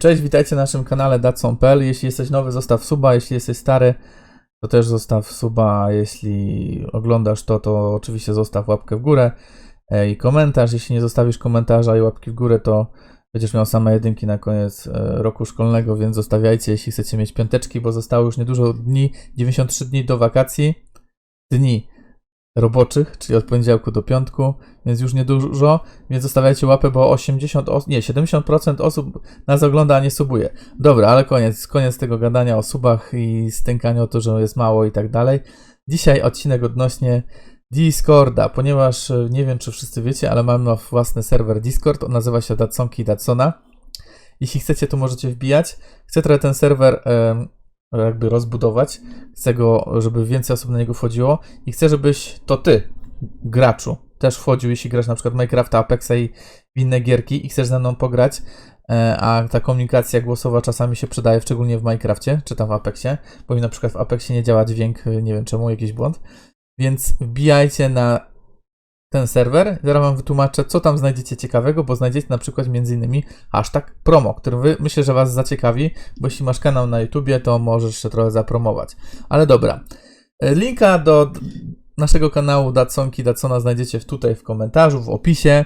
Cześć, witajcie na naszym kanale Datson.pl. Jeśli jesteś nowy, zostaw suba, jeśli jesteś stary, to też zostaw suba, jeśli oglądasz to, to oczywiście zostaw łapkę w górę e, i komentarz. Jeśli nie zostawisz komentarza i łapki w górę, to będziesz miał same jedynki na koniec e, roku szkolnego, więc zostawiajcie, jeśli chcecie mieć piąteczki, bo zostało już niedużo dni, 93 dni do wakacji, dni roboczych, czyli od poniedziałku do piątku, więc już niedużo, więc zostawiajcie łapę, bo 80, os- nie, 70% osób nas ogląda, a nie subuje. Dobra, ale koniec, koniec tego gadania o subach i stękania o to, że jest mało i tak dalej. Dzisiaj odcinek odnośnie Discorda, ponieważ e, nie wiem, czy wszyscy wiecie, ale mamy własny serwer Discord, on nazywa się Datsonki Datsona. Jeśli chcecie, to możecie wbijać. Chcę trochę ten serwer em, jakby rozbudować. Chcę go, żeby więcej osób na niego wchodziło. I chcę, żebyś to ty, graczu, też wchodził, jeśli grasz na przykład Minecrafta, Apexa i inne gierki i chcesz ze mną pograć, e, a ta komunikacja głosowa czasami się przydaje, szczególnie w Minecrafcie, czy tam w Apexie, bo mi na przykład w Apexie nie działa dźwięk, nie wiem czemu, jakiś błąd, więc wbijajcie na ten serwer. Zaraz wam wytłumaczę, co tam znajdziecie ciekawego, bo znajdziecie na przykład m.in. hashtag promo, który wy, myślę, że was zaciekawi, bo jeśli masz kanał na YouTubie, to możesz się trochę zapromować. Ale dobra. E, Linka do naszego kanału Datsonki Datsona znajdziecie tutaj w komentarzu, w opisie.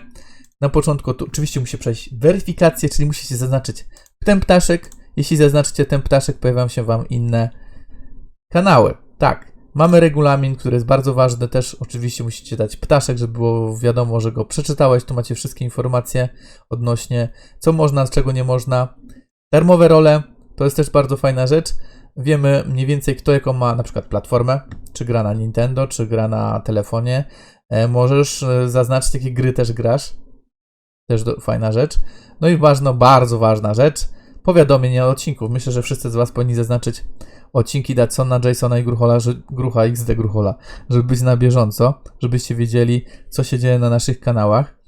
Na początku to oczywiście musi przejść weryfikację, czyli musicie zaznaczyć ten ptaszek. Jeśli zaznaczycie ten ptaszek, pojawią się wam inne kanały. Tak, mamy regulamin, który jest bardzo ważny. Też oczywiście musicie dać ptaszek, żeby było wiadomo, że go przeczytałeś. Tu macie wszystkie informacje odnośnie co można, czego nie można. Darmowe role to jest też bardzo fajna rzecz. Wiemy mniej więcej kto jaką ma na przykład platformę, czy gra na Nintendo, czy gra na telefonie. E, możesz e, zaznaczyć jakie gry też grasz. Też do, fajna rzecz. No i ważna, bardzo ważna rzecz, powiadomienia odcinków. Myślę, że wszyscy z Was powinni zaznaczyć odcinki Datsona, Jasona i Gruchola, że, Grucha XD Gruchola, żeby być na bieżąco, żebyście wiedzieli, co się dzieje na naszych kanałach.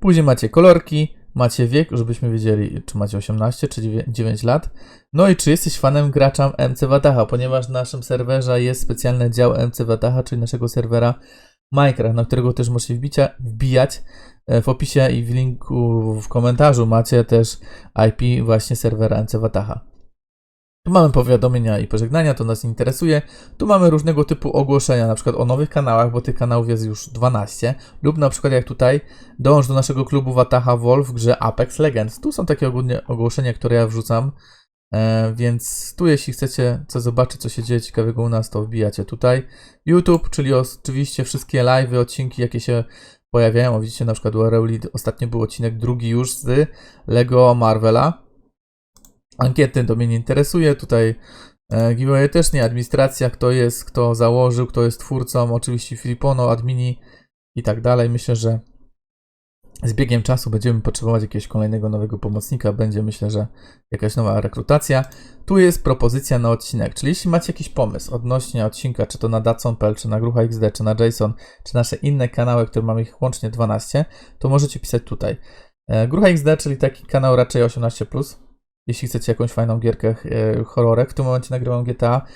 Później macie kolorki, macie wiek, żebyśmy wiedzieli, czy macie 18 czy 9 lat. No i czy jesteś fanem gracza MC Wataha, ponieważ na naszym serwerze jest specjalny dział MC Wataha, czyli naszego serwera Minecraft, na którego też możecie wbicia, wbijać. E, W opisie i w linku w komentarzu macie też IP właśnie serwera MC Wataha. Tu mamy powiadomienia i pożegnania, to nas interesuje. Tu mamy różnego typu ogłoszenia, na przykład o nowych kanałach, bo tych kanałów jest już 12. Lub na przykład jak tutaj, dołącz do naszego klubu Wataha Wolf w grze Apex Legends. Tu są takie ogólnie ogłoszenia, które ja wrzucam. E, więc tu jeśli chcecie co zobaczyć, co się dzieje ciekawego u nas, to wbijacie tutaj. YouTube, czyli oczywiście wszystkie live'y, odcinki, jakie się pojawiają. O, widzicie na przykład u ostatnio był odcinek drugi już z Lego Marvela. Ankiety to mnie nie interesuje. Tutaj e, giveaway też nie. Administracja, kto jest, kto założył, kto jest twórcą. Oczywiście Filipono, admini i tak dalej. Myślę, że z biegiem czasu będziemy potrzebować jakiegoś kolejnego nowego pomocnika. Będzie myślę, że jakaś nowa rekrutacja. Tu jest propozycja na odcinek, czyli jeśli macie jakiś pomysł odnośnie odcinka, czy to na Datson.pl, czy na Grucha XD, czy na Jason, czy nasze inne kanały, które mamy ich łącznie 12, to możecie pisać tutaj. E, Grucha XD, czyli taki kanał raczej 18+, jeśli chcecie jakąś fajną gierkę e, horrorek. W tym momencie nagrywam GTA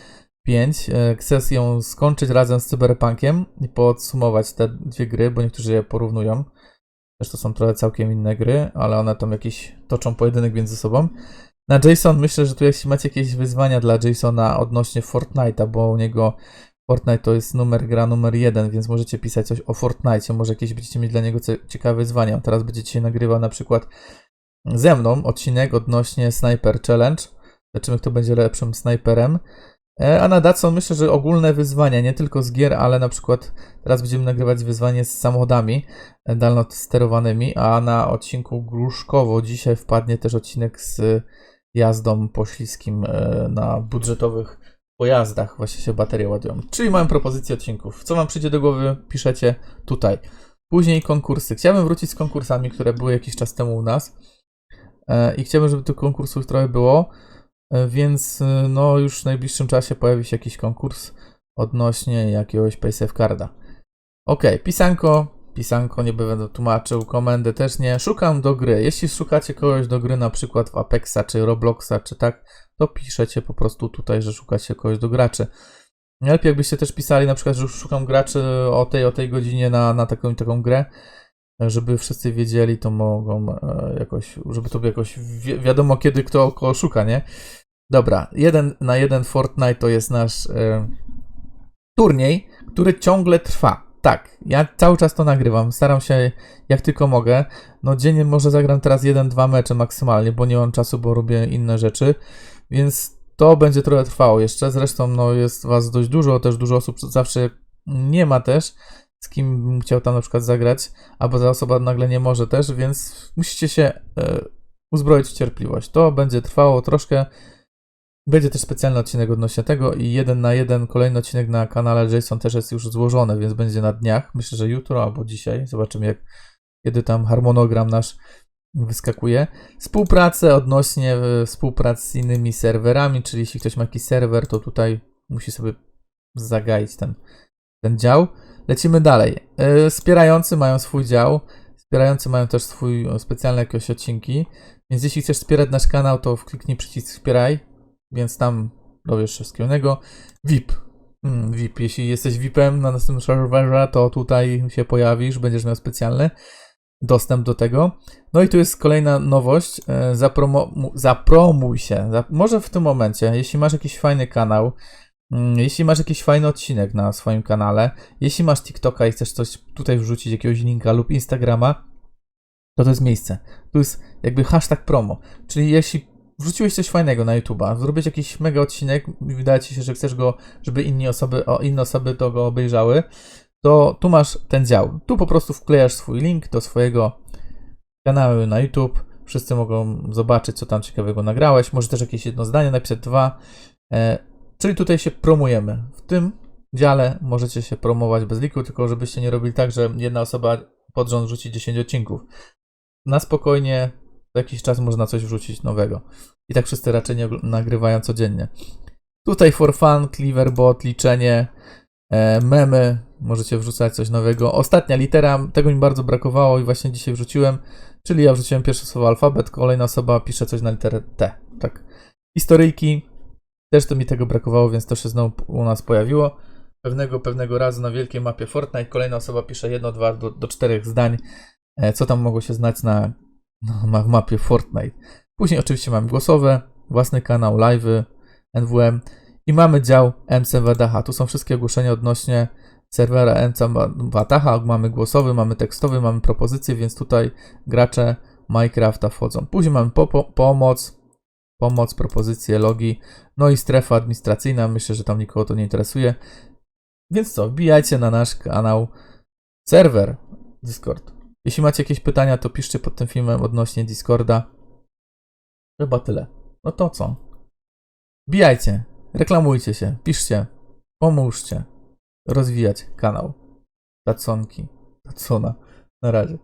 5. E, Chcę ją skończyć razem z Cyberpunkiem i podsumować te dwie gry, bo niektórzy je porównują. Też to są trochę całkiem inne gry, ale one tam jakiś toczą pojedynek między sobą. Na Jason myślę, że tu jeśli macie jakieś wyzwania dla Jasona odnośnie Fortnite'a, bo u niego Fortnite to jest numer gra numer jeden, więc możecie pisać coś o Fortnite, może jakieś będziecie mieć dla niego ciekawe wyzwania. Teraz będziecie się nagrywał na przykład ze mną odcinek odnośnie Sniper Challenge. Zobaczymy, kto będzie lepszym snajperem. E, A na Datsun myślę, że ogólne wyzwania, nie tylko z gier, ale na przykład teraz będziemy nagrywać wyzwanie z samochodami e, dalnosterowanymi, a na odcinku Gruszkowo dzisiaj wpadnie też odcinek z jazdą pośliskim e, na budżetowych pojazdach. Właśnie się baterie ładują. Czyli mam propozycję odcinków. Co wam przyjdzie do głowy, piszecie tutaj. Później konkursy. Chciałbym wrócić z konkursami, które były jakiś czas temu u nas. I chciałbym, żeby tych konkursów trochę było. E, Więc e, no już w najbliższym czasie pojawi się jakiś konkurs odnośnie jakiegoś PaySafe Carda. Ok, pisanko, pisanko nie będę tłumaczył, komendy też nie. Szukam do gry. Jeśli szukacie kogoś do gry na przykład w Apexa czy Robloxa czy tak, to piszecie po prostu tutaj, że szukacie kogoś do graczy. Najlepiej jakbyście też pisali na przykład, że szukam graczy o tej o tej godzinie na, na taką i taką grę. Żeby wszyscy wiedzieli, to mogą e, jakoś, żeby to jakoś wi wiadomo, kiedy kto kogo szuka, nie? Dobra, jeden na jeden Fortnite to jest nasz e, turniej, który ciągle trwa. Tak, ja cały czas to nagrywam, staram się jak tylko mogę. No dziennie może zagram teraz jeden, dwa mecze maksymalnie, bo nie mam czasu, bo robię inne rzeczy, więc to będzie trochę trwało jeszcze. Zresztą no jest was dość dużo, też dużo osób zawsze nie ma też, z kim bym chciał tam na przykład zagrać, albo ta osoba nagle nie może też, więc musicie się e, uzbroić w cierpliwość. To będzie trwało troszkę. Będzie też specjalny odcinek odnośnie tego i jeden na jeden kolejny odcinek na kanale Jason też jest już złożony, więc będzie na dniach. Myślę, że jutro albo dzisiaj. Zobaczymy, jak, kiedy tam harmonogram nasz wyskakuje. Współpracę odnośnie e, współpracy z innymi serwerami, czyli jeśli ktoś ma jakiś serwer, to tutaj musi sobie zagaić ten, ten dział. Lecimy dalej. E, Wspierający mają swój dział. Wspierający mają też swój e, specjalne jakieś odcinki. Więc jeśli chcesz wspierać nasz kanał, to kliknij przycisk wspieraj, więc tam dowiesz się wszystkiego innego. VIP. Mm, VIP. Jeśli jesteś VIPem na następnym serwerze, to tutaj się pojawisz, będziesz miał specjalny dostęp do tego. No i tu jest kolejna nowość. E, Zapromo, mu- zapromuj się. Może w tym momencie, jeśli masz jakiś fajny kanał, jeśli masz jakiś fajny odcinek na swoim kanale, jeśli masz TikToka i chcesz coś tutaj wrzucić, jakiegoś linka lub Instagrama, to to jest miejsce. Tu jest jakby hashtag promo. Czyli jeśli wrzuciłeś coś fajnego na YouTube'a, zrobić jakiś mega odcinek, wydaje ci się, że chcesz go, żeby inni osoby, o, inne osoby to go obejrzały, to tu masz ten dział. Tu po prostu wklejasz swój link do swojego kanału na YouTube. Wszyscy mogą zobaczyć, co tam ciekawego nagrałeś. Może też jakieś jedno zdanie napisać, dwa. E, czyli tutaj się promujemy. W tym dziale możecie się promować bez liku, tylko żebyście nie robili tak, że jedna osoba pod rząd rzuci 10 odcinków. Na spokojnie za jakiś czas można coś wrzucić nowego. I tak wszyscy raczej nie nagrywają codziennie. Tutaj for fun, Cleaverbot, liczenie, e, memy, możecie wrzucać coś nowego. Ostatnia litera, tego mi bardzo brakowało i właśnie dzisiaj wrzuciłem, czyli ja wrzuciłem pierwsze słowo alfabet, kolejna osoba pisze coś na literę T. Tak. Historyjki, też to mi tego brakowało, więc to się znowu u nas pojawiło. Pewnego, pewnego razu na wielkiej mapie Fortnite kolejna osoba pisze jedno, dwa do, do czterech zdań, e, co tam mogło się znać na, na mapie Fortnite. Później oczywiście mamy głosowe, własny kanał, live'y, NWM i mamy dział MC Wadaha. Tu są wszystkie ogłoszenia odnośnie serwera MC Wadaha. Mamy głosowy, mamy tekstowy, mamy propozycje, więc tutaj gracze Minecrafta wchodzą. Później mamy po, po, pomoc, pomoc, propozycje, logi, no i strefa administracyjna. Myślę, że tam nikogo to nie interesuje. Więc co, wbijajcie na nasz kanał serwer Discord. Jeśli macie jakieś pytania, to piszcie pod tym filmem odnośnie Discorda. Chyba tyle. No to co? Bijajcie, reklamujcie się, piszcie, pomóżcie rozwijać kanał Taconki, Tacona. Na razie.